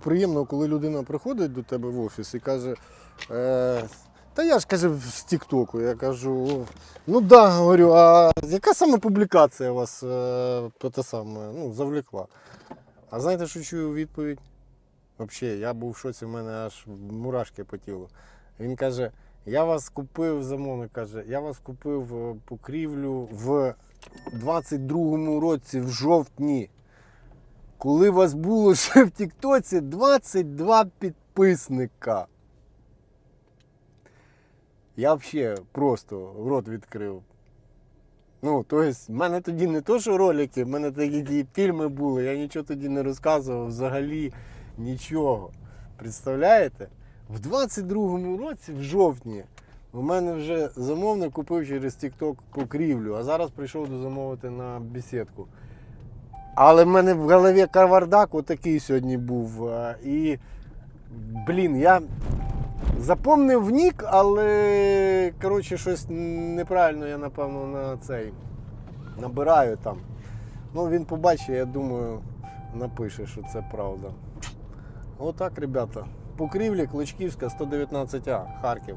Приємно, коли людина приходить до тебе в офіс і каже, е, та я ж каже з Тіктоку. Я кажу, ну да, говорю, а яка саме публікація вас е, те саме, ну, завлекла? А знаєте, що чую відповідь? Взагалі, я був в шоці, в мене аж мурашки по тілу. Він каже: я вас купив, замовник каже, я вас купив е, покрівлю в 22-му році, в жовтні. Коли вас було ще в Тіктоці 22 підписника. Я взагалі просто рот відкрив. Ну, тобто, в мене тоді не то, що ролики, в мене такі фільми були, я нічого тоді не розказував, взагалі нічого. Представляєте? В 22-му році, в жовтні, у мене вже замовник купив через TikTok покрівлю, а зараз прийшов дозамовити на бесідку. Але в мене в голові кавардак отакий сьогодні був. І, блін, я запомнив нік, але коротше, щось неправильно я, напевно, на цей набираю там. Ну, він побачить, я думаю, напише, що це правда. Отак, ребята. Покрівлі Кличківська 119А, Харків.